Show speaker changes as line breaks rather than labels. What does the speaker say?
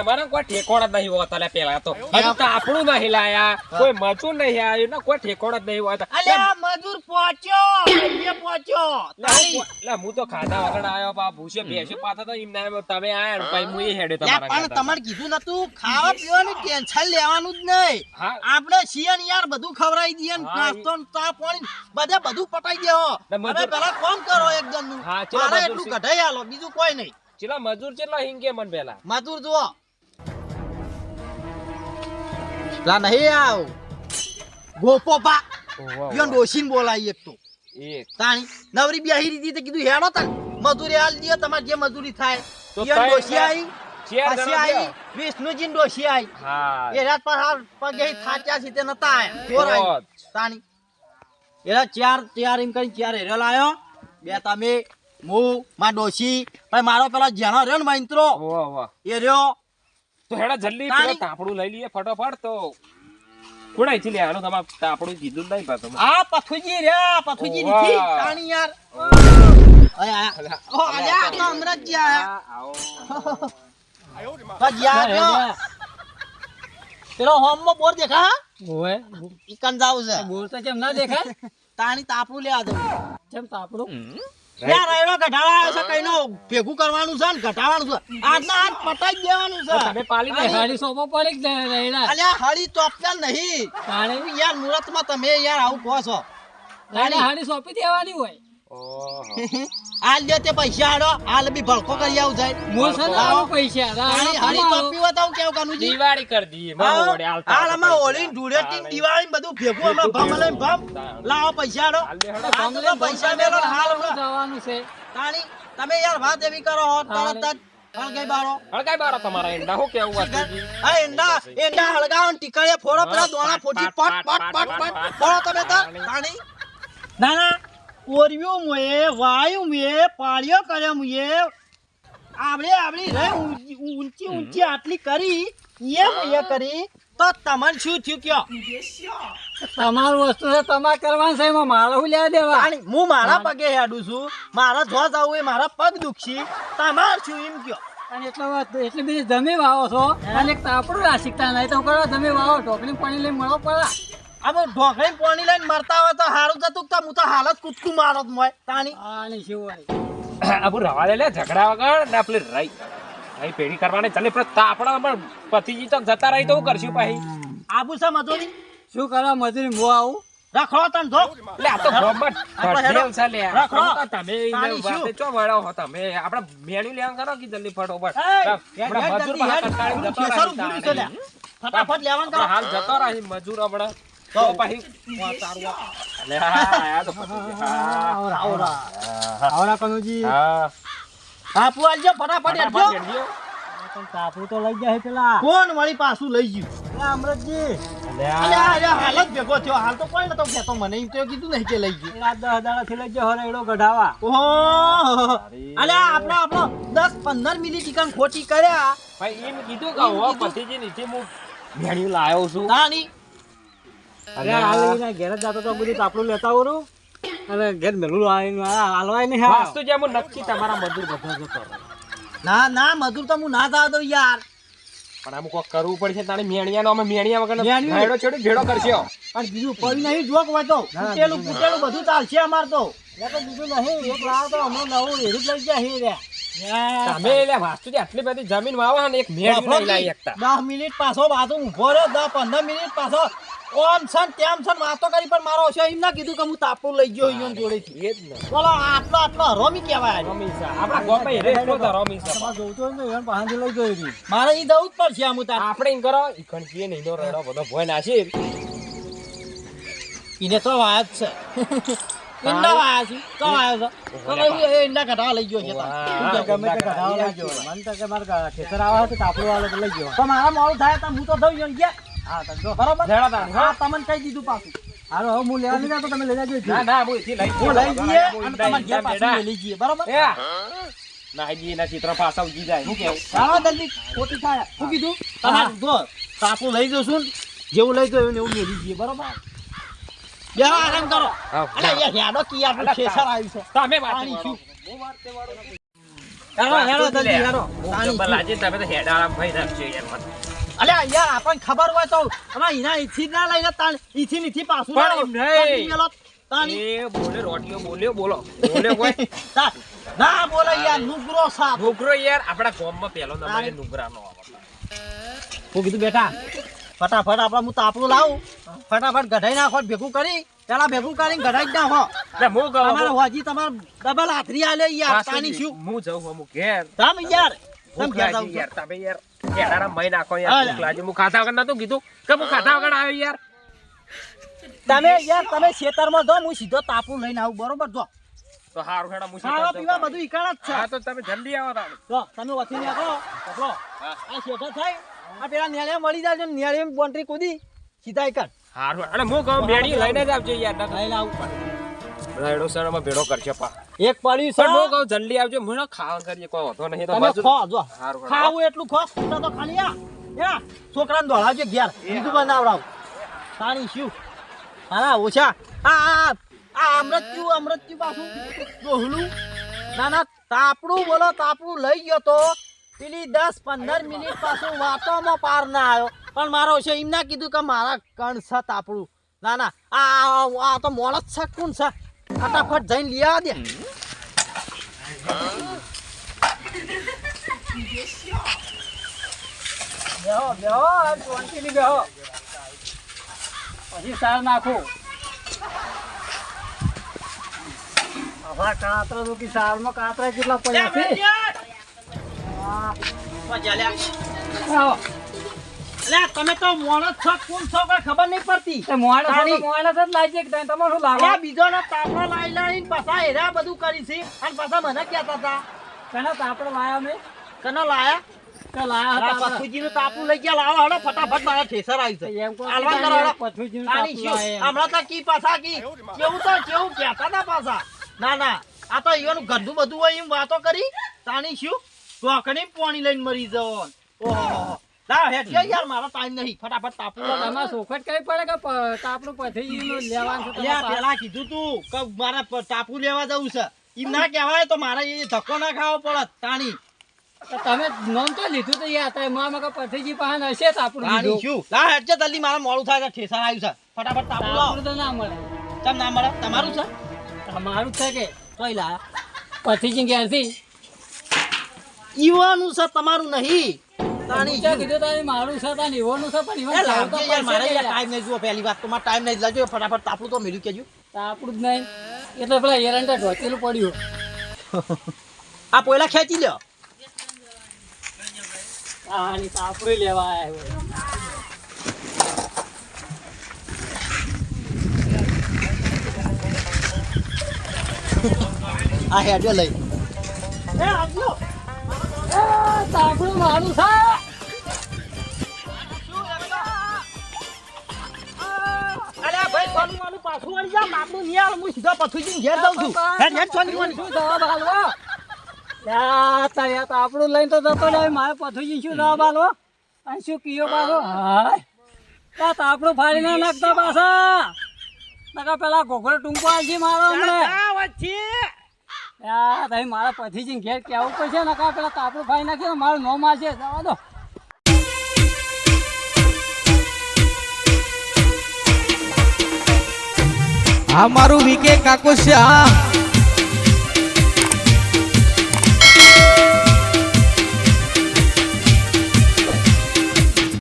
તમારે કોઈ ઠેકોણ જ નહીં હોતા લે પેલા તો. હજુ તો આપણું નહીં લાયા. કોઈ મચું નહીં આવ્યું ને કોઈ ઠેકોણ જ નહીં હોતા.
અલ્યા મજૂર પહોંચ્યો એ પહોંચ્યો.
લે, હું- તો ખાધા વગર આયો પા ભૂસે બેસ્યો પાછા તો એમ ના તમે આયા ને પછી હું એ હેડે તમારા
પણ તમારે કીધું નતું ખાવા પીવાનું ટેન્શન લેવાનું જ નહીં. આપણે છીએ ને યાર બધું ખવડાવી દઈએ ને નાસ્તો ને ચા પાણી બધે બધું પટાઈ
ને
હવે પેલા કોમ કરો એકદમનું
હા, ચલો
મારે એટલું કઢાઈ આલો બીજું કોઈ નહીં.
ચેલા મજૂર ચેલા હિંગે મન પેલા?
મજૂર જુઓ. લા નહીં આવ ગોપો પા યો ડોશીન બોલાય એક તો
એક
તાણી નવરી બેહી રીતી તે કીધું હેડો તન મજૂરી હાલ દિયો તમારે જે મજૂરી થાય
તો
ડોશી આવી પછી આવી વિષ્ણુજી ડોશી આવી
હા
એ રાત પર હાલ પગે થાચ્યા છે તે નતા આયા ચોર તાણી એરા ચાર ચાર એમ કરીને ચાર હેરો લાયો બે તમે હું માં ડોશી પણ મારો પેલા જેનો રહ્યો ને મૈત્રો એ રહ્યો
તો હેડા જલ્દી પેલા તાપડું લઈ લઈએ ફટાફટ. તો કુડાઈ થી હાલો તમારે તાપડું કીધું નહીં પાતો
આ પથુજી રે પથુજી નથી. તાણી યાર. અય આયા ઓ આયા આ તો અમરતજી આયા
આ, આવો.
બસ યાર જો. હોમમાં બોર દેખા?
ઓવે.
ઈકન જાવ છે.
બોર તો કેમ ના દેખાય?
તાણી તાપડું લે દઉં.
કેમ તાપડું
યાર રાયડો ઘટાડા આવ્યો છે કઈનો ભેગું કરવાનું છે ને ઘટાવાનું છે. આજના આજ પટાઈ દેવાનું છે.
તમે પાલી
આ હાડી સોપો પડી જ રહેલા.
અલ્યા નહીં. યાર મુહૂર્તમાં તમે યાર આવું કહો છો.
હાડી સોંપી દેવાની હોય.
હાલ જો તે પૈસા આડો હાલ બી ભડકો કરી આવું જાય
મોર છે ને પૈસા.
હાડી હાડી ચોપી હોય તો હું કેવું કાનુજી
દિવાળી કર દઈએ. મારો ઓડે હાલતા
હાલ
હતા
ઓળી
પૈસા.
ટીમ દિવાળી બધું ભેગું હમણાં ભમ લઈને ભમ. લાવો પૈસા આડો
હાલ દે
તો પૈસા મેલો હાલ
જવાનું છે.
તાણી તમે યાર વાત એવી કરો હો તરત જ હળગાઈ બારો
હળગાઈ બારો તમારા એંડા. હું કેવું વાતુજી?
આ એંડા એંડા હળગાવો ને ટીકડીએ ફોડો પેલા દોણા પટ પટ પટ પટ ફોડો તમે ના ના. કોરવ્યું મુએ વાયુ મુએ પાળ્યો કર્યો મુએ. આપણે આપણી રે ઊંચી ઊંચી આટલી કરી એ મુએ કરી તો તમને શું થયું કયો?
તમારું વસ્તુ છે તમારે કરવાનું છે એમાં મારે હું લેવા દેવા.
હું મારા પગે હેડું છું. મારા જો જવું એ મારા પગ દુખશી. તમાર શું એમ કયો?
અને એટલો એટલી બધી જમી વાવો છો. અને તાપડું ના શીખતા નહીં તો કરો જમી વાવો ઢોકળી પાણી લઈ મળો પડે.
આમ ઢોકળી પાણી લઈને મરતા હોય તો હારું જતું તો હું તો હાલ જ કૂદકું મારો મોય. તાણી.
આની શું હોય?
આબુ રવા લે ઝઘડા વગર ને આપણે રહી રહી પેઢી કરવાની ચાલે પણ તાપડા પણ પતિજી તો જતા રહી તો હું કરશું પાહી?
આબુ છે મજૂરી?
શું કરવા મજૂરી હું આવું?
રખડો તન ધો
લે આ તો
ગોબટ
ઢેલ છે લે.
રાખો.
તમે વાતે ચો વળો હો તમે? આપણે મેળી લેવા કરો કે જલ્દી ફટોફટ? આપણે મજૂર પાસે
હેડ.
જતો રહી.
ફટાફટ લેવાનું કરો
હાલ જતો રહી મજૂર આપણે.
તો.
પછી વાતારું લે હા આ તો પતિજી. હા
આવરા આવરા આવરા કનુજી
હા
આપુ આલજો ફટાફટ હેડજો
ફટાફટ
તો લઈ જાય પેલા
કોણ વળી પાછું લઈ ગયું અરે હાલ જ ભેગો થયો હાલ તો કોઈ નતો કહેતો મને એમ તો કીધું નહીં કે લઈ ગયું
આ દસ દાડાથી લઈ ગયો હરેડો કઢાવા
ઓહો અલે આપણો આપણો દસ પંદર મિનિટ ઈકન ખોટી કર્યા
ભાઈ એમ કીધું કે પતિજી નીચે હું ભેણી લાયો છું
તાની
અરે હાલ ઘેર જ જાતો તો બધું તાપડું લેતા આવરું અને ઘેર મેલું આવીને હાલવાય નહીં
વાસ્તુ જેમ નક્કી તમારા મજૂર બધા જતો
ના ના મજૂર તો હું ના જવા દઉં યાર.
પણ આમ કોક કરવું પડશે તારે મેણિયાનો અમે મેણિયા વગર ભેડો કરશે.
અને બીજું પડી નહીં જોક હોય પૂટેલું પૂટેલું બધું ચાલશે અમાર તો.
તો બીજું નહીં એક લાવો તો અમે નવું એરું લઈ જાય રે
તમે એટલે વાસ્તુજી આટલી બધી જમીન વાવો ને એક મેળ નહીં લાવી શકતા
દસ મિનિટ પાછો બાજુ ઊભો રહ્યો દસ પંદર મિનિટ પાછો ઓમ સન તેમ સન વાતો કરી પણ મારો છે એમ ના કીધું કે હું તાપડું લઈ ગયો અહીંયા જોડેથી.
એ જ ને.
બોલો આટલો આટલો હરોમી કહેવાય.
રમીસા આપણા ગોપે રે એટલો તો રમીસા
તમારે જોઈતો હોય ને તો એને પાસેથી લઈ ગયો એરી.
મારે ઈ દઉં જ પડશે આમ તાર
આપણે એમ કરો ઈ ખણકીએ નહીં નો રેડો બધો ભોય નાસી
ઈને તો વાત છે. ઈંડા વાયા છે તો વાયો છે. તો એવું એ ઈંડા કઢાવા લઈ ગયો છે તાર.
તું કે ગમે તે કઢાવા લઈ ગયો. મન તો કે મારે કા- ખેતર આવા તો તાપડું વાળો લઈ ગયો.
તો મારા મોડું થાય તો હું તો થઈ ગયો ગયા.
હા તો જો.
બરોબર?
લેડા
હા તમને કહી દીધું પાછું.
હાલો હવે હું લેવા લીધા તમે લઈ જાજો
ના ના હું એથી લઈ
હું લઈ જઈએ અને તમારે ઘેર પાછું લઈ જઈએ બરોબર?
એ ના ચિત્ર પાછા ઉજી જાય. હું કેવું?
ચાલો જલ્દી ખોટી થાય. શું કીધું? તમારે જો તાપું લઈ જશું ને જેવું લઈ ગયું એવું મેળી જઈએ બરોબર? બેહો આરામ કરો.
હા,
અરે યાર હેડો કી આપણું ખેસર આવી છે.
તમે વાત
પાણી. છું. હેડો, હેડો, વાળો
હેડો.
હેડો.
હું
તાણી
તમે તો હેડાળા ભાઈ રાખજો યાર
અલ્યા યાર આપણને ખબર હોય તો અમાર ઈના ઈથી જ ના લઈને તાણ ઈથી નીથી પાછું
પણ નહીં.
મેલો, તાણી.
એ બોલે રોટીઓ બોલ્યો બોલો. બોલે કોઈ.
ના બોલે યાર નુગરો સા
નુગરો યાર આપણા ગામમાં પહેલો નંબર નુગરાનો આવે.
હું કીધું બેટા ફટાફટ આપણે હું તાપડું લાવું. ફટાફટ ગઢાઈ નાખો ભેગું કરી. પેલા ભેગું કરીને ગઢાઈ જ નાખો.
હું
તમારે હોજી તમારે ડબલ હાથરી આલે યાર તાની શું
હું જાઉં હું ઘેર.
તમે યાર તમે ઘેર જાવ
યાર તમે યાર. હેડાળા મહી નાખો યાર ભૂખ લાગી. હું ખાધા વગર નતું કીધું. કે હું ખાધા વગર આવ્યો યાર?
તમે યાર તમે ખેતરમાં જો હું સીધો તાપું લઈને આવું બરોબર? જો.
તો હારું હેડા હું
ખાવા પીવા. બધું ઈકાળ જ છે.
હા તો તમે જલ્દી આવો તારે.
જો તમે વચ્ચે નીકળો પકડો. આ શેઠા થાય. આ પેલા નેળે મળી જાય નેળે બોન્ડરી કૂદી સીધા ઈકાળ
હારું અને હું કહું બેડી લઈને જ આવજો યાર
લઈને આવું પડે
રાયડો સરમાં ભેડો કરશે પા.
એક પાડી
પણ
છે
કહું જલ્દી આવજો મને ખાવા કરીએ કોઈ વાંધો નહીં. તો
તમે ખો જો. ખાવું એટલું ખો ખોટા તો ખાલી આ યા છોકરાને દોડાવજો ઘેર. બીજું બનાવડાવ પાણી શું? હા ઓછા. આ આ આ અમૃત્યુ અમૃત્યુ પાછું દોહલું ના ના તાપડું બોલો તાપડું લઈ ગયો તો પેલી દસ પંદર મિનિટ પાછું વાતોમાં પાર ના આવ્યો. પણ મારો છે એમ ના કીધું કે મારા કણ છે તાપડું. ના ના. આ આ- તો મોડસ છે કોણ છે? ફટાફટ જઈને લઈ આવવા દે.
બેહો બેહો શાંતિથી બેહો. પછી સાર નાખો. હવે કાતરા તો કે સારમાં કાતરા કેટલા પડ્યા છે. આવો.
અલ્યા, તમે તો મોણસ છો કોણ છો કઈ ખબર નહીં પડતી.
તે મોણસ હતો, મોણસ જ કે તમે
તાપડો લાઈ લાઈને પાછા હેરા બધું કરી છે. અને પાછા મને કહેતા હતા.
કને તાપડો લાયા મેં?
કનો લાયા?
હતા.
પથુજીનું તાપું લઈ ગયા લાવો હડો ફટાફટ મારા ઠેસર આવી છે
એમ
કરો,
લાયા
હમણાં તો કી પાછા કી. કેવું તો કેવું? કહેતા ના પાછા. ના ના. આ તો ઈયોનું ગંદુ બધું હોય એમ વાતો કરી. તાણી શું? ટોકણી પાણી લઈને મરી જવો ઓહો. ના હેઠિયો યાર મારો ટાઈમ નહીં. ફટાફટ તાપું લો
સોખટ કઈ પડે કે પ- તાપડું લેવાનું છે
પેલા કીધું તું કે મારે લેવા જવું છે. એમ ના કહેવાય તો મારે એ ધક્કો ના ખાવો પડે તાણી.
તમે નોમ તો લીધું તો યાર તમે મામા કે હશે
તાણી
લીધું.
શું લા જલ્દી મારે મોડું થાય છે આવ્યું છે. ફટાફટ તાપુ લાવો.
તો ના મળે.
તમ ના મળે? તમારું છે?
તમારું છે કે?
તોય લા
પથરીજી ઘેરથી.
ઈવાનું છે તમારું નહીં.
મારું છે તારે ઈવોનું છે પણ
એ
ઈવોનું
લાવજે મારે
પડશે
યાર
યાર.
ટાઈમ નહીં જુઓ પહેલી વાત તો મારે ટાઈમ નહીં લાગ્યો ફટાફટ તાપડું તો મેળ્યું કેજો.
તાપડું જ નહીં. એટલે પેલા એરંડા ઢોચેલું પડ્યું.
આ પોયલા ખેંચી લ્યો.
આની તાપડું લેવા આવ્યો
આ હેડ્યો લઈ. એ આવજો
એ, તાપડું મારું છે.
પાછું વળી જા નહીં હું સીધા પથુજી ઘેર જાઉં છું.
શું યા તારે તાપડું લઈને તો જતો લે મારે પથુજી શું જવાબ હાલવો અને શું કીયો હાય. આ તાપડું ફાડી ના નાખતા પાછા. નકા પેલા ઘોઘરો ટૂંકો મારો હમણાં. યા તાઈ મારા પથીજી ઘેર કેવું પડશે નકા પેલા તાપડું ફાડી નાખીને મારું નોમ આવશે જવા દો.
આ મારું વીકે કાકો આ